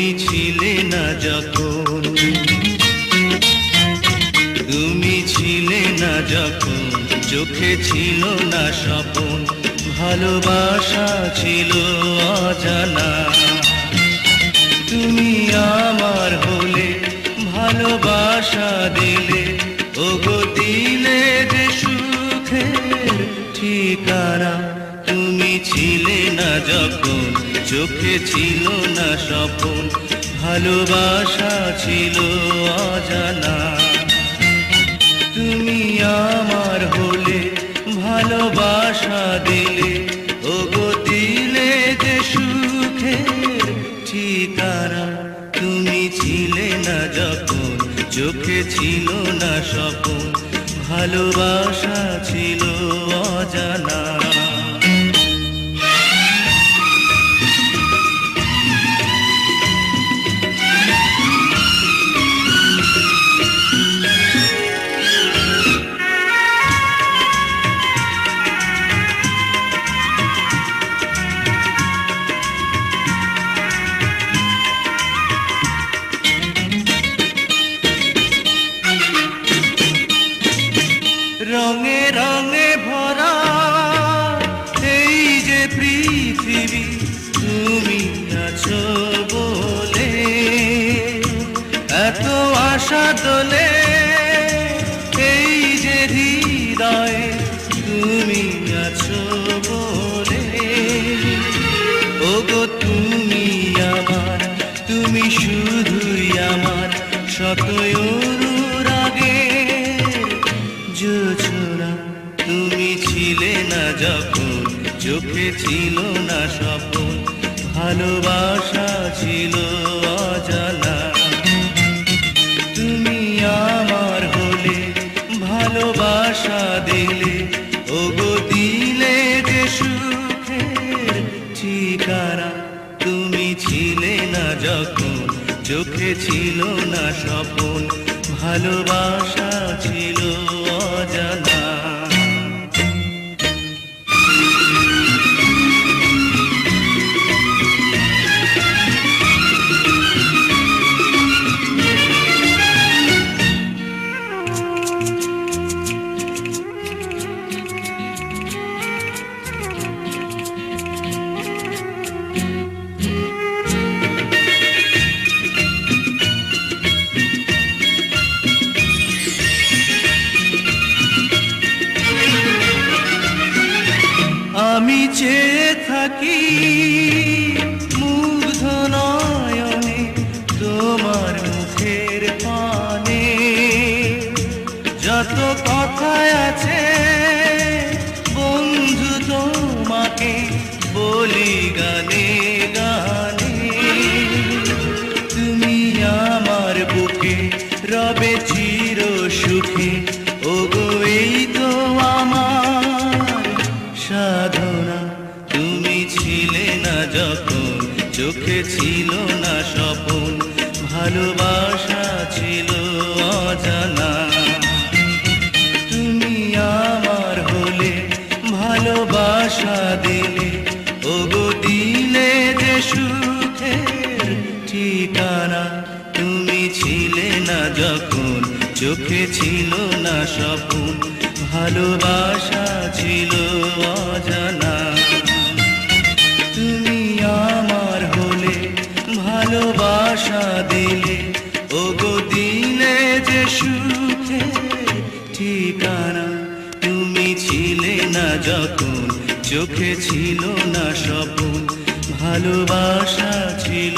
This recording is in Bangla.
তুমি ছিলে না যখন, তুমি ছিলে না যখন, চোখে ছিল না স্বপন, ভালোবাসা ছিল অজানা। তুমি আমার হলে ভালোবাসা দিলে, ওগো দিলে যে সুখের ঠিকানা, তুমি ছিলে না যখন চোখে ছিল না স্বপন, ভালোবাসা ছিল অজানা। তুমি আমার হলে ভালোবাসা দিলে, ওগো দিলে যে সুখের ঠিকানা। তুমি ছিলে না যখন চোখে ছিল না স্বপন, ভালোবাসা ছিল পৃথিবী তুমি আছো বলে, এত আশা দোলে এই যে হৃদয়ে তুমি আছো বলে। ওগো তুমি আমার, তুমি শুধুই আমার শত চোখে ছিল না স্বপন, ভালোবাসা ছিল অজানা। তুমি আমার হলে, ভালোবাসা দিলে, ওগো দিলে যে সুখের ঠিকানা। তুমি ছিলে না যখন, চোখে ছিল না স্বপন, ভালোবাসা ছিল আমি চেয়ে থাকি মুগ্ধ তোমার মুখের পানে। যত কথা আছে বন্ধু তোমাকে বলি গানে। ছিল না স্বপন, ভালোবাসা ছিল অজানা। তুমি আমার হলে ভালোবাসা দিলে, ওগো দিলে যে সুখের ঠিকানা। তুমি ছিলে না যখন, চোখে ছিল না স্বপন, ভালোবাসা ছিল যে সুখের ঠিকানা। তুমি ছিলে না যখন চোখে ছিল না স্বপ্ন ভালোবাসা ছিল